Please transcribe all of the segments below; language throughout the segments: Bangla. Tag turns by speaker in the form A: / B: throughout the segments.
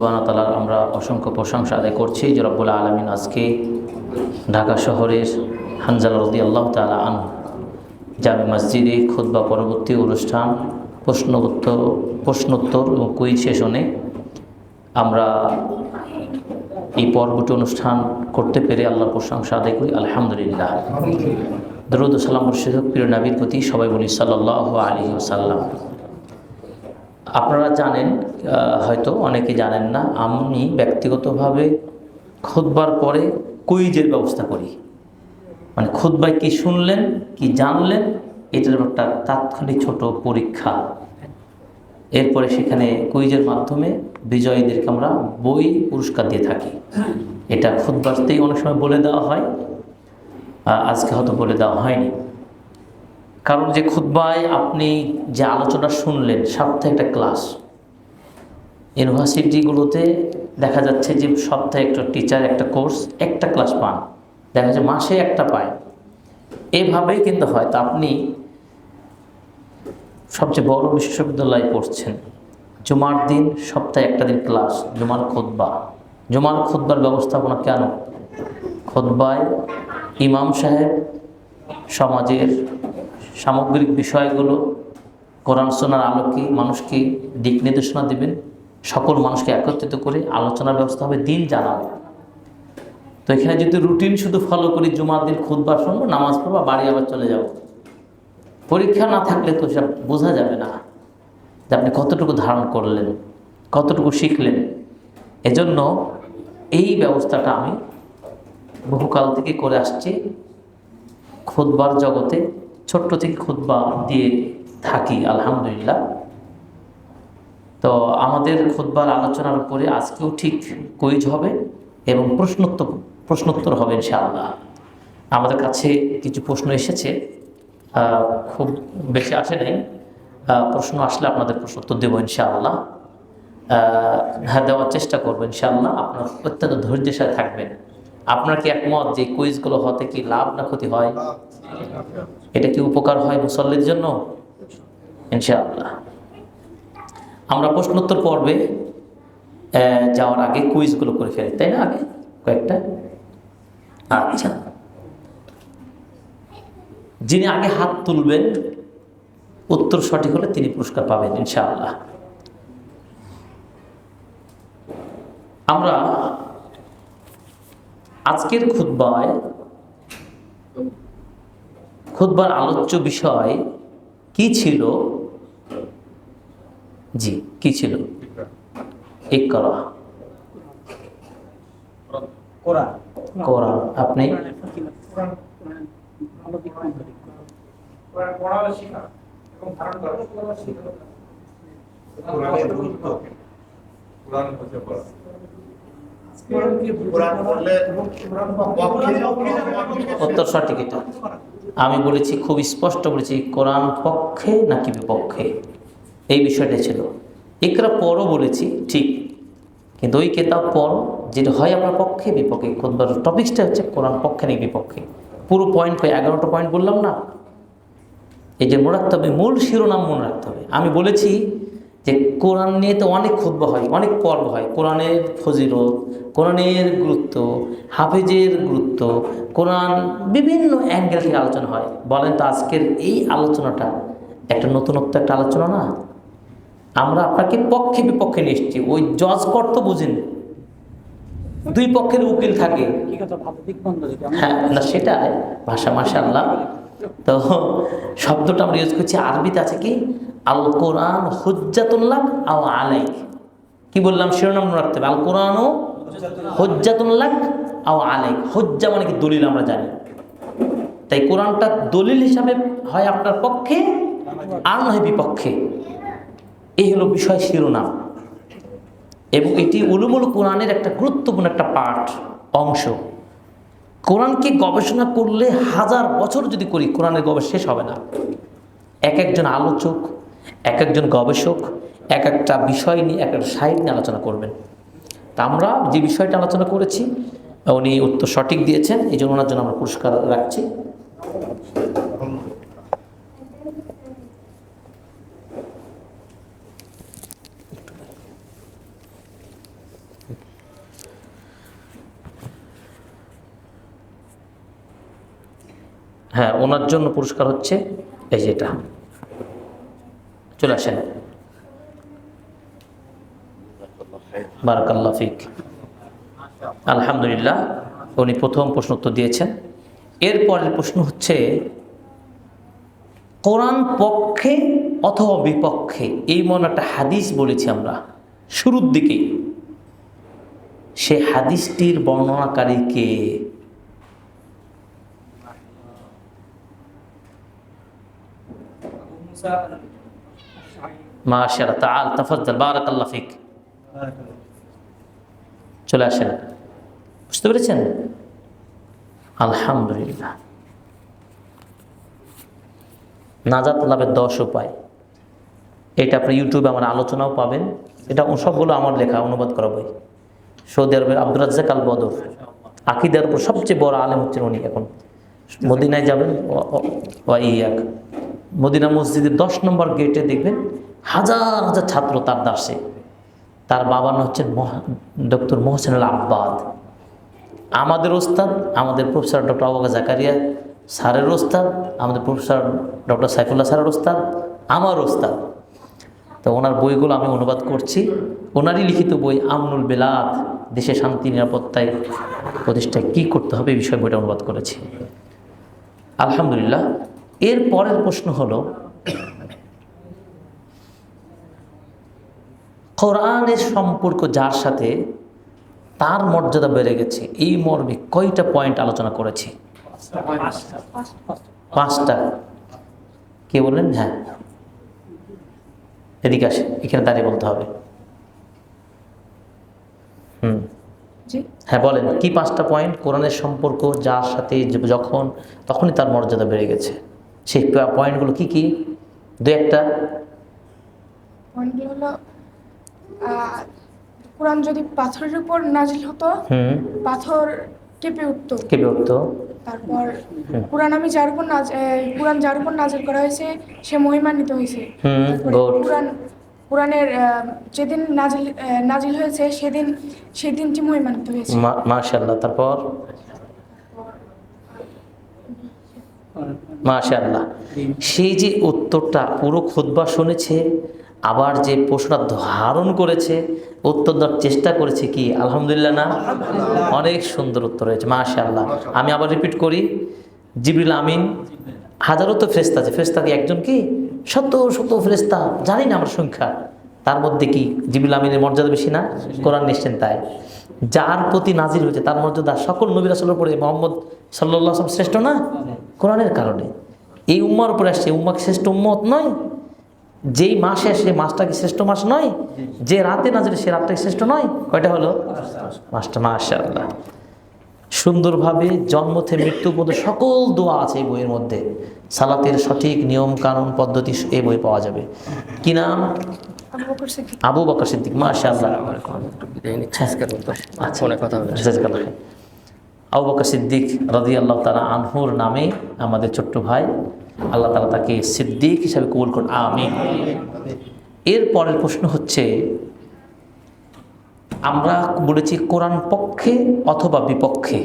A: তালার আমরা অসংখ্য প্রশংসা আদায় করছি যে আলমিন আজকে ঢাকা শহরের হানজাল রদি আল্লাহ তালা আন জামে মসজিদে খুদ্া পরবর্তী অনুষ্ঠান প্রশ্নোত্তর প্রশ্নোত্তর এবং কুইজ সেশনে আমরা এই পর্বটি অনুষ্ঠান করতে পেরে আল্লাহর প্রশংসা আদায় করি, আলহামদুলিল্লাহ। দরুদ সালাম মুর্শিদ প্রিয় নবীর প্রতি সবাই বলি সাল্লাহ আলী সাল্লাম আপনারা জানেন হয়তো অনেকে জানেন না, আমি ব্যক্তিগতভাবে খুতবার পরে কুইজের ব্যবস্থা করি। মানে খুতবায় কি শুনলেন, কি জানলেন, এটার একটা তাৎক্ষণিক ছোট পরীক্ষা। এরপরে সেখানে কুইজের মাধ্যমে বিজয়ীদেরকে আমরা বই পুরস্কার দিয়ে থাকি। এটা খুতবাতেই অনেক সময় বলে দেওয়া হয় আজকে হয়তো বলে দেওয়া হয়নি। কারণ যে খুতবায় আপনি যে আলোচনা শুনলেন, সপ্তাহে একটা ক্লাস। ইউনিভার্সিটিগুলোতে দেখা যাচ্ছে যে সপ্তাহে একটা টিচার, একটা কোর্স, একটা ক্লাস পান। দেখা যাচ্ছে মাসে একটা পায়। এভাবেই কিন্তু হয়তো আপনি সবচেয়ে বড় বিশ্ববিদ্যালয়ে পড়ছেন। জুমার দিন সপ্তাহে একটা দিন ক্লাস, জুমার খুতবা। জুমার খুতবার ব্যবস্থাপনা কেন? খুতবায় ইমাম সাহেব সমাজের সামগ্রিক বিষয়গুলো কোরআন সোনার আলোকে মানুষকে দিক নির্দেশনা দেবেন, সকল মানুষকে একত্রিত করে আলোচনার ব্যবস্থা হবে, দিন জানাবে। তো এখানে যদি রুটিন শুধু ফলো করি, জুমার দিন খুদবা শুনব, নামাজ পড়ব, বাড়ি আবার চলে যাব। পরীক্ষা না থাকলে তো সব বোঝা যাবে না যে আপনি কতটুকু ধারণ করলেন, কতটুকু শিখলেন। এজন্য এই ব্যবস্থাটা আমি বহুকাল থেকে করে আসছি। খুদবার জগতে ছোট্ট থেকে খুদবা দিয়ে থাকি, আলহামদুলিল্লাহ। তো আমাদের খুদবার আলোচনার উপরে আজকেও ঠিক কুইজ হবে এবং প্রশ্নোত্তর প্রশ্নোত্তর হবে ইনশাআল্লাহ। আমাদের কাছে কিছু প্রশ্ন এসেছে খুব বেশি আসে নাই। প্রশ্ন আসলে আপনাদের প্রশ্নোত্তর দেবো ইনশাআল্লাহ। হ্যাঁ দেওয়ার চেষ্টা করব ইনশাআল্লাহ। আপনার অত্যন্ত ধৈর্যের সাথে থাকবেন। আপনার কি একমত যে কুইজগুলো হতে কি লাভ না ক্ষতি হয়? এটা কি উপকার হয় মুসল্লির জন্য? ইনশাআল্লাহ। আমরা প্রশ্নোত্তর পর্বে যাওয়ার আগে কুইজগুলো করে ফেলি, তাই না আগে? কয়েকটা? আচ্ছা। যিনি আগে হাত তুলবেন, উত্তর সঠিক হলে তিনি পুরস্কার পাবেন, ইনশাআল্লাহ। আমরা আজকের খুতবায় খুতবার আলোচ্য বিষয় কি ছিল? জি কি ছিল? এক করা
B: কোরআন।
A: কোরআন আপনি?
B: কোরআন
A: উত্তর সঠিক এটা। আমি বলেছি, খুব স্পষ্ট বলেছি, কোরআন পক্ষে নাকি বিপক্ষে? এই বিষয়টা ছিল। একরা পরও বলেছি, ঠিক। কিন্তু ওই কেতাব পর যেটা হয় আপনার পক্ষে, বিপক্ষে। খুদবার টপিক্সটা হচ্ছে কোরআন পক্ষে নাকি বিপক্ষে? পুরো পয়েন্ট করে এগারোটা পয়েন্ট বললাম না? এই যে মনে রাখতে হবে মূল শিরোনাম মনে রাখতে হবে। আমি বলেছি যে কোরআন নিয়ে তো অনেক খুদ্া হয়, অনেক পর্ব হয়। কোরআনের ফজিলত, কোরআনের গুরুত্ব, হাফেজের গুরুত্ব, কোরআন বিভিন্ন অ্যাঙ্গেল থেকে আলোচনা হয়। বলেন তো আজকের এই আলোচনাটা একটা নতুনত্ব একটা আলোচনা না? আমরা আপনাকে পক্ষে বিপক্ষে নিয়ে এসেছি। ওই জজ কর্ত বুঝেন। দুই পক্ষের উকিল থাকে। হ্যাঁ না, সেটাই। ভাষা মাশাল্লাহ তো শব্দটা আমরা ইউজ করছি। আরবিতে আছে কি? আল কোরআন হুজ্জাতুল্লাহ আও আলাইক। কি বললাম? শিরোনাম রাখতে হবে। আল কোরআনও হুজ্জাতুল্লাহ আও আলাইক। হুজ্জা মানে কি দলিল আমরা জানি। তাই কোরআনটা দলিল হিসাবে হয় আপনার পক্ষে আর নয় বিপক্ষে। এই হলো বিষয় শিরোনাম। এবং এটি উলুমুল কোরআনের একটা গুরুত্বপূর্ণ একটা পাঠ, অংশ। কোরআনকে গবেষণা করলে হাজার বছর যদি করি, কোরআনের গবেষণা শেষ হবে না। এক একজন আলোচক এক একজন গবেষক, এক একটা বিষয় নিয়ে, এক একটা সাইড নিয়ে আলোচনা করবেন। তা আমরা যে বিষয়টা আলোচনা করেছি, উনি উত্তর সঠিক দিয়েছেন, এই জন্য ওনার জন্য আমরা পুরস্কার রাখছি। হ্যাঁ ওনার জন্য পুরস্কার হচ্ছে, এই যেটা চলে আসেন। বারাকাল্লা আলহামদুলিল্লাহ, উনি প্রথম প্রশ্ন উত্তর দিয়েছেন। এরপরের প্রশ্ন হচ্ছে, কোরআন পক্ষে অথবা বিপক্ষে, এই মনে একটা হাদিস বলেছি আমরা, শুরুর দিকেই। সে হাদিসটির বর্ণনাকারী কে মাশাআল্লাহ, তাআল, তাফাজ্জাল, বারাকাল্লাহ ফিক। চলে আসেন। বুঝতে পেরেছেন? আলহামদুলিল্লাহ। নাজাত লাভের দশ উপায়। এটা আপনি ইউটিউবে আমার আলোচনাও পাবেন। এটা সবগুলো আমার লেখা, অনুবাদ করা বই। সৌদি আরবের আব্দুল রাজ্জাক আল বদর আকিদার উপর সবচেয়ে বড় আলেম হচ্ছেন উনি এখন। মদিনায় যাবেন ওয়া ইয়াক। মদিনা মসজিদের দশ নম্বর গেটে দেখবেন হাজার হাজার ছাত্র তার দাসে তার বাবার নাম হচ্ছেন ডক্টর মোহসেন আল আব্বাদ। আমাদের ওস্তাদ, আমাদের প্রফেসর ডক্টর আবাকা জাকারিয়া স্যারের ওস্তাদ, আমাদের প্রফেসর ডক্টর সাইফুল্লাহ স্যারের ওস্তাদ, আমার ওস্তাদ। তো ওনার বইগুলো আমি অনুবাদ করছি। ওনারই লিখিত বই আমনুল বেলাত দেশে শান্তি, নিরাপত্তায় প্রতিষ্ঠায় কী করতে হবে এই বিষয়ে বইটা অনুবাদ করেছি। আলহামদুলিল্লাহ। এর পরের প্রশ্ন হলো কোরআনের সম্পর্ক যার সাথে তার মর্যাদা বেড়ে গেছে এই মর্মে কয়টা পয়েন্ট আলোচনা করেছি? পাঁচটা। কে বললেন? হ্যাঁ। এদিকে আসে এখানে দাঁড়িয়ে বলতে হবে। হুম। হ্যাঁ বলেন কি পাঁচটা পয়েন্ট কোরআনের সম্পর্ক যার সাথে যখন তখনই তার মর্যাদা বেড়ে গেছে? সেই পয়েন্টগুলো কি কি? দু একটা।
C: পয়েন্টগুলো কোরআন যদি পাথরের উপর নাজিল হতো পাথর কেঁপে উঠতো।
A: কে বিভক্ত
C: তারপর কোরআন আমি যার উপর কোরআন যার উপর নাজিল করা হয়েছে সে মহিমান্বিত হয়েছে। কোরআন কোরআনের যেদিন নাজিল নাজিল হয়েছে সেদিন সেই দিনটি মহিমান্বিত হয়েছে।
A: মাশাল্লাহ তারপর? মাশাল্লাহ সেই যে উত্তরটা পুরো খুদ্া শুনেছে আবার যে প্রশ্নটা ধারণ করেছে উত্তর দেওয়ার চেষ্টা করেছে কি? আলহামদুলিল্লাহ না? অনেক সুন্দর উত্তর হয়েছে মাশাল্লাহ আমি আবার রিপিট করি জিবরিল আমিন হাজারো তো ফেরেস্তা আছে। ফেরেস্তা কি একজন কি? শত শত ফেরেস্তা জানি না আমার সংখ্যা। তার মধ্যে কি জিবরিল আমিনের মর্যাদা বেশি না? কোরআন নিশ্চেন তাই। যার প্রতি নাজির হয়েছে তার মর্যাদা সকল নবীর আসলের উপরে মোহাম্মদ সাল্লাহ আসলাম শ্রেষ্ঠ না? কোরআনের কারণে। এই উম্মার উপরে আসছে উম্মা কি শ্রেষ্ঠ উম্মত নয়? যেই মাসে আসে মাসটা কি শ্রেষ্ঠ মাস নয়? যে রাতে নাজির সে রাতটা কি শ্রেষ্ঠ নয়? কয়টা হলো? মাসটা মাসা আল্লাহ সুন্দরভাবে জন্ম থেকে মৃত্যু পর্যন্ত সকল দোয়া আছে এই বইয়ের মধ্যে। সালাতের সঠিক নিয়ম কানুন পদ্ধতি এই বই পাওয়া যাবে। কি নাম?
C: আবু বকর সিদ্দিক।
A: আবু বকর সিদ্দিক মাশা আল্লাহ
D: কথা হবে।
A: জাযাকাল্লাহ খাইর। আবু বকর সিদ্দিক রাজি আল্লাহ তালা আনহুর নামে আমাদের ছোট্ট ভাই আল্লাহ তালা তাকে সিদ্দিক হিসাবে কবুল করুন আমি এর পরের প্রশ্ন হচ্ছে, আমরা বলেছি কোরআন পক্ষে অথবা বিপক্ষে,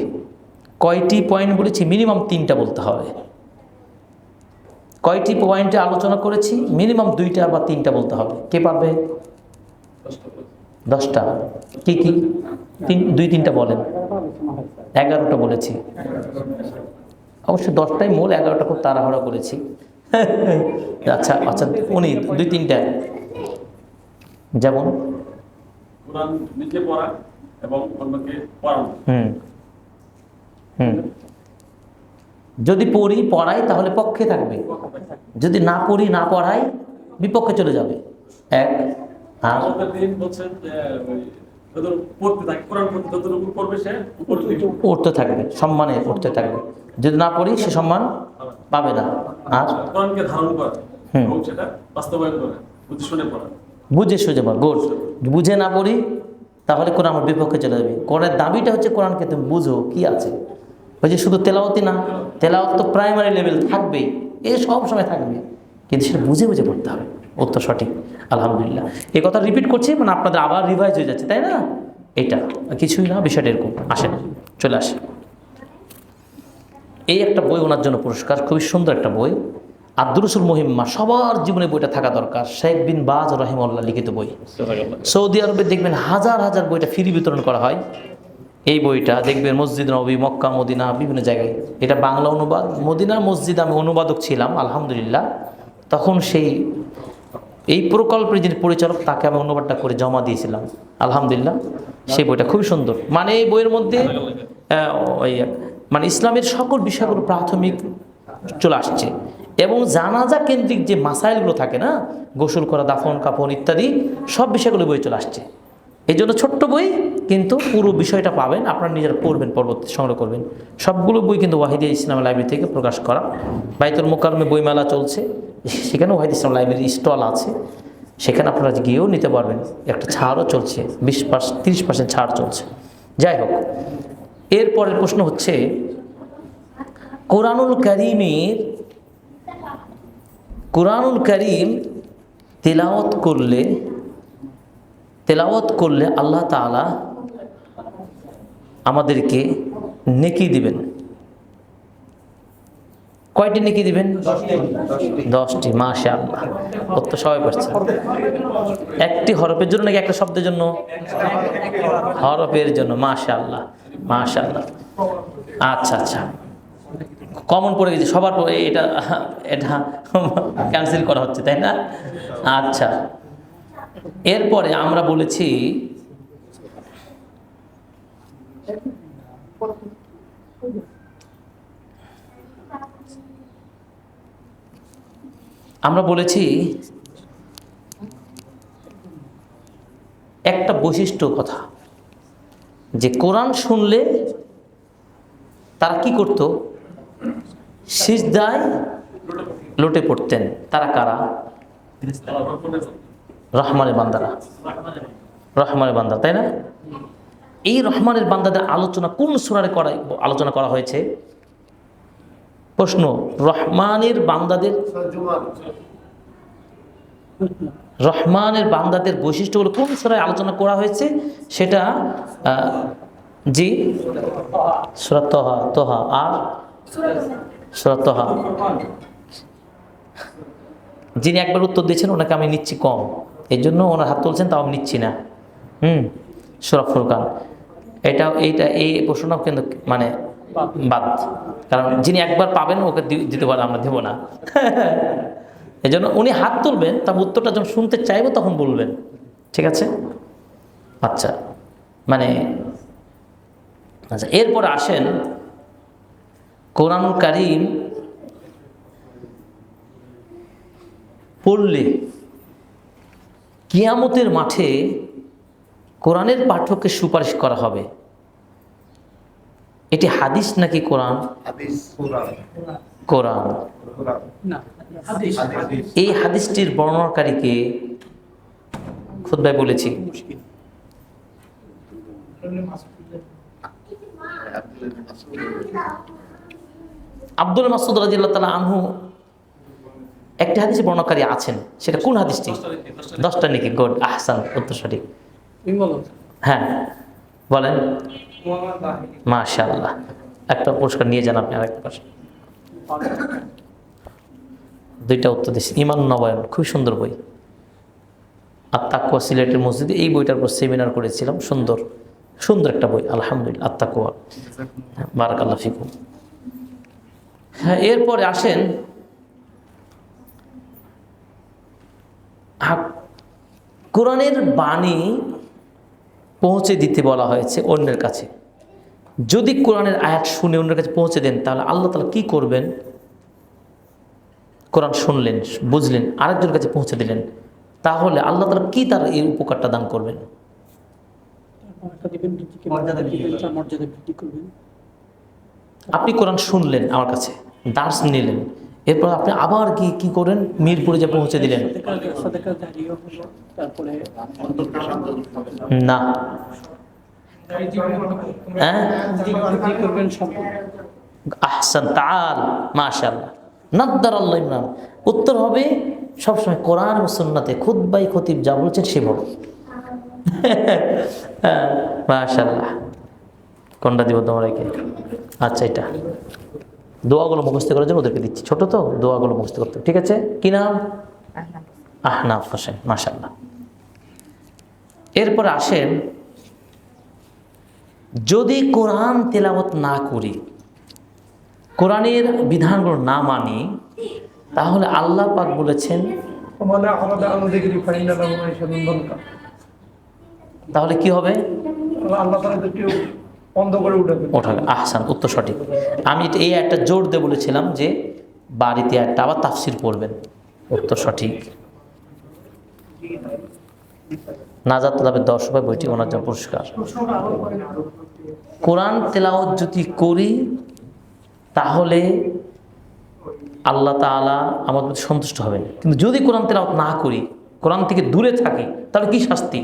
A: কয়টি পয়েন্ট বলেছি? মিনিমাম তিনটা বলতে হবে। কয়টি পয়েন্টে আলোচনা করেছি? মিনিমাম দুইটা বা তিনটা বলতে হবে। কে পারবে? দশটা। কি কি? তিন, দুই, তিনটা বলেন। এগারোটা বলেছি। অবশ্য দশটাই মূল এগারোটা খুব তাড়াহুড়া করেছি। আচ্ছা আচ্ছা উনি দুই তিনটা। যেমন?
E: নিজে পড়া এবং অন্যকে পড়ানো।
A: হুম। হুম। যদি পড়ি পড়াই তাহলে পক্ষে থাকবে। যদি না পড়ি না পড়াই বিপক্ষে চলে যাবে। এক আর?
E: পড়তে পড়তে
A: উঠতে থাকবে সম্মানে উঠতে থাকবে। যদি না পড়ি সে সম্মান পাবে না। আর?
E: কোরআনকে ধারণ করা এবং সেটা বাস্তবায়ন করা বুঝে শুনে পড়া।
A: বুঝে সুঝে পড় গুড বুঝে না পড়ি তাহলে কোরআন আমার বিপক্ষে চলে যাবে। কোরআনের দাবিটা হচ্ছে কোরআনকে তুমি বুঝো কি আছে। ওই যে শুধু তেলাওয়াতি না তেলাওত তো প্রাইমারি লেভেল থাকবেই এ সব সময় থাকবে। কিন্তু সেটা বুঝে বুঝে পড়তে হবে। উত্তর সঠিক আলহামদুলিল্লাহ। এই কথা রিপিট করছি মানে আপনাদের আবার রিভাইজ হয়ে যাচ্ছে তাই না? এটা কিছুই না বিষয়টা এরকম। আসেন চলে আসে। এই একটা বই ওনার জন্য পুরস্কার খুবই সুন্দর একটা বই। আব্দুরসুল মহিম্মা সবার জীবনে বইটা থাকা দরকার শেখ বিন বাজ রহিমউল্লাহ লিখিত বই। সৌদি আরবে দেখবেন হাজার হাজার বইটা ফ্রি বিতরণ করা হয়। এই বইটা দেখবেন মসজিদ নবী মক্কা মদিনা বিভিন্ন জায়গায়। এটা বাংলা অনুবাদ মদিনার মসজিদ আমি অনুবাদক ছিলাম আলহামদুলিল্লাহ। তখন সেই এই প্রকল্পের যিনি পরিচালক তাকে আমি অনুবাদটা করে জমা দিয়েছিলাম। আলহামদুলিল্লাহ সেই বইটা খুবই সুন্দর। মানে এই বইয়ের মধ্যে ওই মানে ইসলামের সকল বিষয়গুলো প্রাথমিক চলে আসছে। এবং জানাজা কেন্দ্রিক যে মাসাইলগুলো থাকে না, গোসল করা, দাফন, কাফন ইত্যাদি, সব বিষয়গুলো বই চলে আসছে। এই জন্য ছোট্ট বই, কিন্তু পুরো বিষয়টা পাবেন, আপনারা নিজেরা পড়বেন পরবর্তী সংগ্রহ করবেন। সবগুলো বই কিন্তু ওয়াহিদিয়া ইসলাম লাইব্রেরি থেকে প্রকাশ করা। বাইতুল মোকারমে বইমেলা চলছে। সেখানে ওয়াহিদ ইসলাম লাইব্রেরি স্টল আছে। সেখানে আপনারা গিয়েও নিতে পারবেন। একটা ছাড়ও চলছে, বিশ পার্সেন্ট তিরিশ পার্সেন্ট ছাড় চলছে। যাই হোক, এরপরের প্রশ্ন হচ্ছে কোরআনুল করিমের কোরআনুল করিম তেলাওয়াত করলে তেলাওয়াত করলে আল্লাহ তাআলা আমাদেরকে নেকি দিবেন। কয়টি নেকি দিবেন? দশটি মাসে আল্লাহ ও তো সবাই পারছে একটি হরফের জন্য নাকি একটা শব্দের জন্য? হরফের জন্য মাশা আল্লাহ মাশা আল্লাহ আচ্ছা আচ্ছা। কমন পড়ে গেছে, সবার পরে এটা এটা ক্যান্সেল করা হচ্ছে, তাই না? আচ্ছা। এরপরে আমরা বলেছি আমরা বলেছি, একটা বৈশিষ্ট্য কথা, যে কোরআন শুনলে তারা কি করত? সিজদায় লোটে পড়তেন। তারা কারা? রহমানের বান্দারা। রহমানের বান্দা, তাই না? এই রহমানের বান্দাদের আলোচনা কোন সুরারে করা, আলোচনা করা হয়েছে? প্রশ্ন, রহমানের বান্দাদের রহমানের বান্দাদের বৈশিষ্ট্যগুলো কোন সুরায় আলোচনা করা হয়েছে? সেটা জি? সুরাত তহা, তোহা, আর? সুরাত তহা। যিনি একবার উত্তর দিয়েছেন, ওনাকে আমি নিচ্ছি কম। এই জন্য ওনার হাত তুলছেন, তাও আমি নিচ্ছি না। হুম সুরা ফুরকান। এটা, এইটা, এই প্রশ্নটাও কিন্তু মানে বাদ। কারণ যিনি একবার পাবেন, ওকে দিতে পারে আমরা দেবো না। এই জন্য উনি হাত তুলবেন তার উত্তরটা যখন শুনতে চাইব, তখন বলবেন। ঠিক আছে? আচ্ছা। মানে আচ্ছা এরপর আসেন কোরআন কারিম পড়লে কিয়ামতের মাঠে কোরআনের পাঠককে সুপারিশ করা হবে। এটি হাদিস নাকি কোরআন?
F: হাদিস কোরআন।
A: কোরআন।
F: কোরআন
B: না হাদিস।
F: হাদিস
A: এই হাদিসটির বর্ণনাকারীকে খুদ্ায় বলেছি।
B: মুশকিল
A: আব্দুল মাসুদ রাজিল্লা তালা আনহু একটি হাদিসে বর্ণনাকারী আছেন। সেটা কোন হাদিসটি? দশটা নাকি গুড আহসান উত্তর সঠিক। হ্যাঁ বলেন। মাশাআল্লাহ। একটা পুরস্কার নিয়ে যান আপনি আরেকটা পাশে দুইটা উত্তর দিচ্ছি ইমান নবায়ন খুব সুন্দর বই। আর তাকুয়া সিলেটের মসজিদে এই বইটার উপর সেমিনার করেছিলাম। সুন্দর সুন্দর একটা বই আলহামদুলিল্লাহ আত্মাকুয়া বারাক আল্লাহ ফিকুম। হ্যাঁ এরপরে আসেন। কোরআনের বাণী পৌঁছে দিতে বলা হয়েছে অন্যের কাছে। যদি কোরআনের আয়াত শুনে অন্যের কাছে পৌঁছে দেন, তাহলে আল্লাহ তালা কি করবেন? কোরআন শুনলেন, বুঝলেন, আরেকজনের কাছে পৌঁছে দিলেন, তাহলে আল্লাহ তালা কি তার এই উপকারটা দান করবেন?
B: মর্যাদা বৃদ্ধি করবেন?
A: আপনি কোরআন শুনলেন আমার কাছে, দার্স নিলেন, এরপর আপনি আবার কি কি করেন? মিরপুরে যে পৌঁছে দিলেন। না। হ্যাঁ? আহসান তাল মাশাল্লাহ নাদ্দার আল্লাহ ইমরান উত্তর হবে, সবসময় কোরআন ও সুন্নাতে খুদ বাই খতিব যা বলছেন সে বল। মাশাল্লাহ কোনটা দিব তোমার আচ্ছা এটা। দোয়াগুলো মুখস্থ করার জন্য ওদেরকে দিচ্ছি। ছোট তো দোয়াগুলো মুখস্থ করতে ঠিক আছে? কি নাম? আহনাফ হোসেন মাসাল্লাহ এরপর আসেন যদি কোরআন তেলাবত না করি কোরআনের বিধানগুলো না মানি তাহলে আল্লাহ পাক বলেছেন তাহলে কি হবে?
D: আল্লাহ অন্ধ করে উঠাবে
A: আহসান, উত্তর সঠিক। আমি এই একটা জোর দিয়ে বলেছিলাম যে বাড়িতে একটা আবার তাফসির পড়বেন। উত্তর সঠিক। নাজাত তবে দশ রুপায় বইটি ওনার জন্য পুরস্কার। কোরআন তেলাওয়াত যদি করি, তাহলে আল্লাহ তাআলা আমার প্রতি সন্তুষ্ট হবেন। কিন্তু যদি কোরআন তেলাওয়াত না করি, কোরআন থেকে দূরে থাকি, তাহলে কি শাস্তি?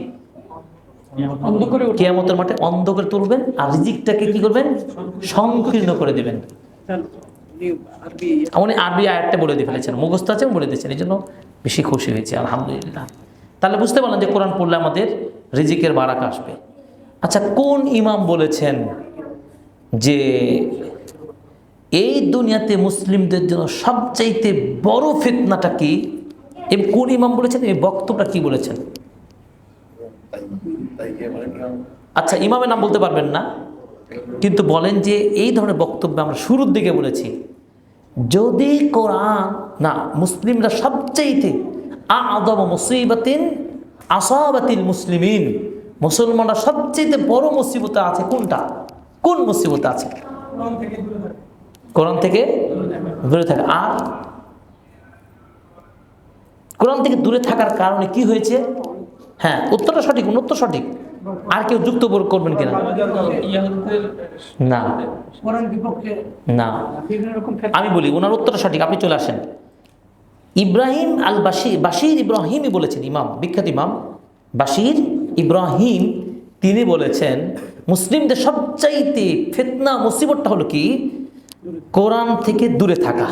A: কেয়ামতের মাঠে অন্ধ করে তুলবেন আর রিজিকটাকে কি করবেন? সংকীর্ণ করে দিবেন।
B: উনি আরবি
A: আয়াতটা বলে দিয়ে ফেলেছেন মুখস্থ আছে বলে দিয়েছেন এই জন্য বেশি খুশি হয়েছে আলহামদুলিল্লাহ। তাহলে বুঝতে পারলাম যে কোরআন পড়লে আমাদের রিজিকের বারাক আসবে। আচ্ছা কোন ইমাম বলেছেন যে এই দুনিয়াতে মুসলিমদের জন্য সবচাইতে বড় ফিতনাটা কি? এবং কোন ইমাম বলেছেন? এই বক্তব্যটা কি বলেছেন? আচ্ছা ইমামের নাম বলতে পারবেন না, কিন্তু বলেন যে এই ধরনের বক্তব্য আমরা শুরুর দিকে বলেছি। যদি কোরআন, না, মুসলিমরা সবচাইতে আদম মুসিবাতিন, আসাবাতিল মুসলিমিন, মুসলমানরা সবচেয়ে বড় মুসিবতে আছে কোনটা? কোন মুসিবতে আছে? কোরআন থেকে দূরে থাকে। আর কোরআন থেকে দূরে থাকার কারণে কি হয়েছে? হ্যাঁ উত্তরটা সঠিক উত্তর সঠিক। আর কেউ যুক্ত করবেন কিনা? না। না। আমি বলি, ওনার উত্তরটা সঠিক, আপনি চলে আসেন। ইব্রাহিম আল বাশির বাশির ইব্রাহিমই বলেছেন, ইমাম, বিখ্যাত ইমাম। বাশির ইব্রাহিম, তিনি বলেছেন, মুসলিমদের সবচাইতে ফিতনা, মুসিবতটা হলো কি? কোরআন থেকে দূরে থাকা।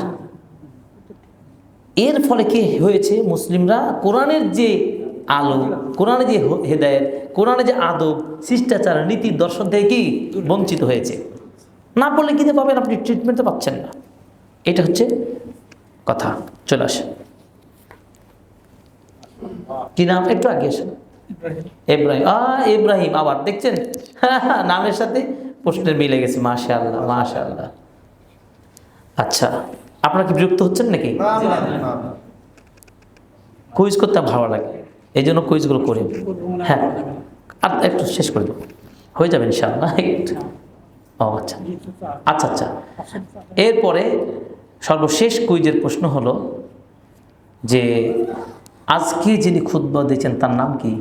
A: এর ফলে কি হয়েছে? মুসলিমরা কোরআনের যে আলো কোরআনে যে হেদায়েত কোরআনে যে আদব শিষ্টাচার নীতি দর্শন থেকে কি বঞ্চিত হয়েছে? না পড়লে কিনে পাবেন আপনি? ট্রিটমেন্টে পাচ্ছেন না। এটা হচ্ছে কথা। চলে আসেন কি নাম? একটু আগে আসেন ইব্রাহিম। আ ইব্রাহিম আবার দেখছেন? নামের সাথে প্রশ্নের মিলে গেছে। মাশা আল্লাহ মাশা আল্লাহ আচ্ছা আপনারা কি বিরক্ত হচ্ছেন নাকি? কুইজ করতে ভালো লাগে। এই জন্য কুইজগুলো করি। হ্যাঁ আর একটু শেষ করে দেবো। হয়ে যাবে ইনশাআল্লাহ। একটু ও আচ্ছা। আচ্ছা আচ্ছা। এরপরে সর্বশেষ কুইজের প্রশ্ন হলো যে আজকে যিনি খুদ্া দিয়েছেন তার নাম কি?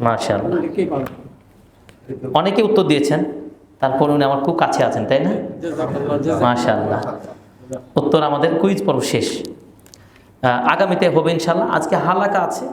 B: ভালো।
A: অনেকে উত্তর দিয়েছেন। তারপর উনি আমার খুব কাছে আছেন তাই না? মাশাআল্লাহ। উত্তর আমাদের কুইজ পর্ব শেষ। আগামীতে হবে ইনশাল্লাহ। আজকে হালাকা আছে।